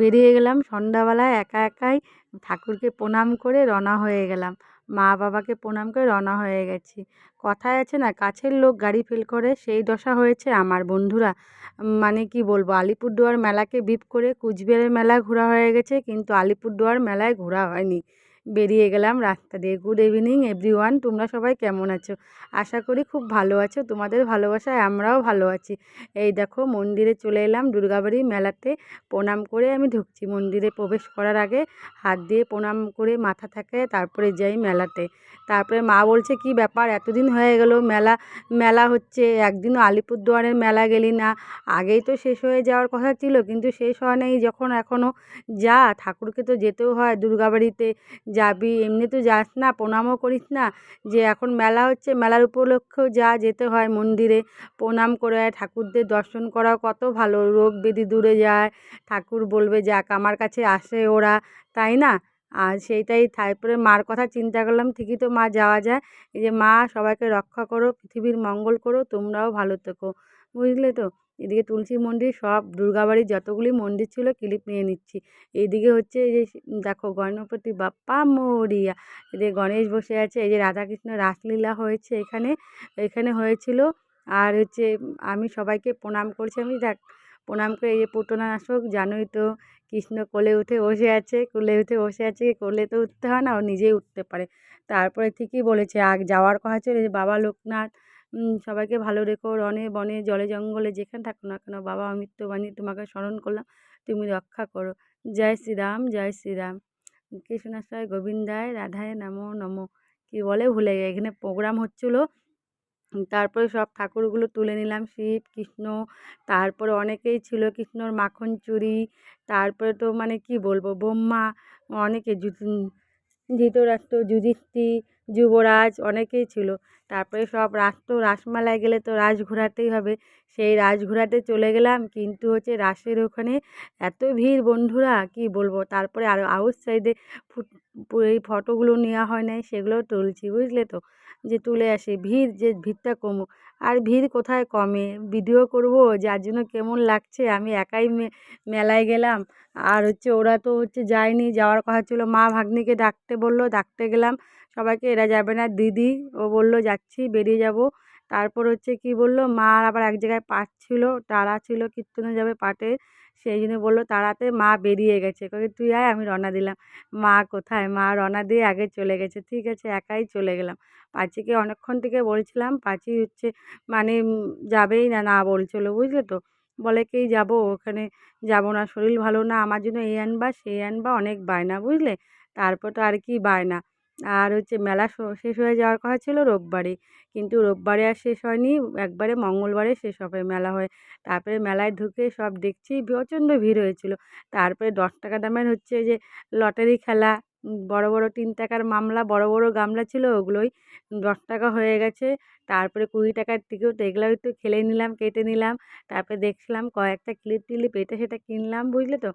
বেরিয়ে গেলাম। সন্ধ্যাবেলায় একা একাই ঠাকুরকে প্রণাম করে রওনা হয়ে গেলাম। মা বাবাকে প্রণাম করে রওনা হয়ে গেছি। কথায় আছে না, কাছের লোক গাড়ি ফেল করে সেই দশা হয়েছে আমার, বন্ধুরা। মানে কি বলব, আলিপুরদুয়ার মেলাকে বিপ করে কুচবিহারের মেলা ঘোরা হয়ে গেছে, কিন্তু আলিপুরদুয়ার মেলায় ঘোরা হয়নি। বেরিয়ে গেলাম রাস্তা দিয়ে। গুড ইভিনিং এভরিওয়ান তোমরা সবাই কেমন আছো? আশা করি খুব ভালো আছো। তোমাদের ভালোবাসায় আমরাও ভালো আছি। এই দেখো, মন্দিরে চলে এলাম। দুর্গাবাড়ি মেলাতে প্রণাম করে আমি ঢুকছি। মন্দিরে প্রবেশ করার আগে হাত দিয়ে প্রণাম করে মাথা থাকে, তারপরে যাই মেলাতে। তারপরে মা বলছে, কি ব্যাপার? এতদিন হয়ে গেল, মেলা মেলা হচ্ছে। একদিনও আলিপুরদুয়ারের মেলা গেলি না? আগেই তো শেষ হয়ে যাওয়ার কথা ছিল, কিন্তু শেষ হয় নাই যখন এখনও যা, ঠাকুরকে তো যেতেও হয় দুর্গাবাড়িতে। যাবি, এমনি তো যাস না, প্রণামও করিস না। যে এখন মেলা হচ্ছে, মেলার উপলক্ষেও যা যেতে হয় মন্দিরে। প্রণাম করে ঠাকুরদের দর্শন করাও কত ভালো। রোগ ব্যাধি দূরে যায়, ঠাকুর বলবে, যাক, আমার কাছে আসে ওরা। তাই না? আর সেইটাই তারপরে মার কথা চিন্তা করলাম, ঠিকই তো মা যাওয়া যায়। এই যে মা, সবাইকে রক্ষা করো, পৃথিবীর মঙ্গল করো, তোমরাও ভালো থেকো। বুঝলে তো? এদিকে তুলসী মন্দির, সব দুর্গাবাড়ির যতগুলি মন্দির ছিল ক্লিপ নিয়ে নিচ্ছি। এইদিকে হচ্ছে এই যে দেখো গণপতি বাপ্পা মরিয়া। এদিকে গণেশ বসে আছে, এই যে রাধাকৃষ্ণ রাসলীলা হয়েছে এখানে এখানে হয়েছিল। আর হচ্ছে আমি সবাইকে প্রণাম করছি আমি দেখ প্রণাম করে এই যে পুটনা আসক, জানোই তো কৃষ্ণ কোলে উঠে বসে আছে, কোলে উঠে বসে আছে কোলে তো উঠতে হয় না, ও নিজেই উঠতে পারে। তারপরে ঠিকই বলেছে, আগ যাওয়ার কথা ছিল যে বাবা লোকনাথ সবাইকে ভালো রেখো রনে বনে, জলে, জঙ্গলে যেখানে থাকো না কেন বাবা অমৃতবাণী তোমাকে স্মরণ করলাম, তুমি রক্ষা করো। জয় শ্রীরাম জয় শ্রীরাম। কৃষ্ণাশয় গোবিন্দায়, রাধায় নমো নমো। কী বলে ভুলে গিয়ে এখানে প্রোগ্রাম হচ্ছিল। তারপরে সব ঠাকুরগুলো তুলে নিলাম, শিব, কৃষ্ণ, তারপরে অনেকেই ছিল কৃষ্ণর মাখন চুরি, তারপরে তো মানে কি বলব, ব্রহ্মা, অনেকে ধৃতরাষ্ট্র যুধিষ্ঠির যুবরাজ অনেকেই ছিল। তারপরে সব রাস তো রাসমেলায় গেলে তো রাস ঘোরাতেই হবে। সেই রাস ঘোরাতে চলে গেলাম, কিন্তু হচ্ছে রাসের ওখানে এত ভিড়, বন্ধুরা, কি বলব? তারপরে আরও আউট সাইডে ফুট, এই ফটোগুলো নেওয়া হয় নাই, সেগুলো তুলছি, বুঝলে তো? যে তুলে আসি, ভিড় যে ভিড়টা কমুক আর ভিড় কোথায় কমে? ভিডিও করব, যার জন্য কেমন লাগছে? আমি একাই মেলায় গেলাম, আর হচ্ছে ওরা তো হচ্ছে যায়নি, যাওয়ার কথা ছিল। মা ভাগ্নিকে ডাকতে বলল, ডাকতে গেলাম, সবাইকে, এরা যাবে না, দিদি। ও বলল, যাচ্ছি, বেরিয়ে যাব। তারপর হচ্ছে কি বলল মা আবার এক জায়গায় পাঠ ছিল, তারা ছিল, কীর্তনে যাবে পাঠে। সেই জন্য বলল তাড়াতে মা বেরিয়ে গেছে। কবে তুই আয়, আমি রওনা দিলাম। মা কোথায়? মা রওনা দিয়ে আগে চলে গেছে। ঠিক আছে, একাই চলে গেলাম। পাঁচিকে অনেকক্ষণ থেকে বলছিলাম, পাঁচি হচ্ছে মানে যাবেই না না বলছিলো, বুঝলে তো? বলে কি যাব? ওখানে যাব না, শরীর ভালো না, আমার জন্য এই আনবা সেই আনবা, অনেক বায়না, বুঝলে? তারপর তো আর কি বায়না? আর হচ্ছে মেলা শেষ হয়ে যাওয়ার কথা ছিল রোববারে। কিন্তু রোববারে আর শেষ হয়নি, একবারে মঙ্গলবারে শেষ হবে মেলা হয়ে। তারপরে মেলায় ঢুকে সব দেখছি, প্রচণ্ড ভিড় হয়েছিল। তারপরে দশ টাকা দামের হচ্ছে যে লটারি খেলা বড় বড় তিন টাকার মামলা, বড় বড় গামলা ছিল ওগুলোই। দশ টাকা হয়ে গেছে, তারপরে কুড়ি টাকার টিকিট এগুলো একটু খেলে নিলাম, কেটে নিলাম। তারপরে দেখছিলাম কয়েকটা ক্লিপ টিলিপ এটা সেটা কিনলাম, বুঝলে তো?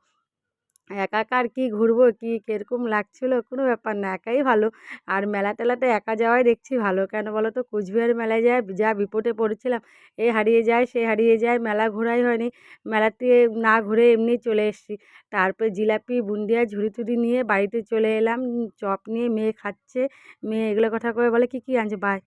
একা আর কী ঘুরবো, কী কীরকম লাগছিল? কোনো ব্যাপার না, একাই ভালো। আর মেলা টেলাতে একা যাওয়াই দেখছি ভালো। কেন বলো তো, কুচবিহার মেলায় যায়, যা বিপদে পড়েছিলাম, এ হারিয়ে যায়, সে হারিয়ে যায়, মেলা ঘোরাই হয়নি। মেলাতে না ঘুরে এমনি চলে এসেছি। তারপরে জিলাপি, বুন্দিয়া, ঝুড়ি টুড়ি নিয়ে বাড়িতে চলে এলাম। চপ নিয়ে মেয়ে খাচ্ছে। মেয়ে এগুলো কথা করে বলে, কী কী আনছে? বাই।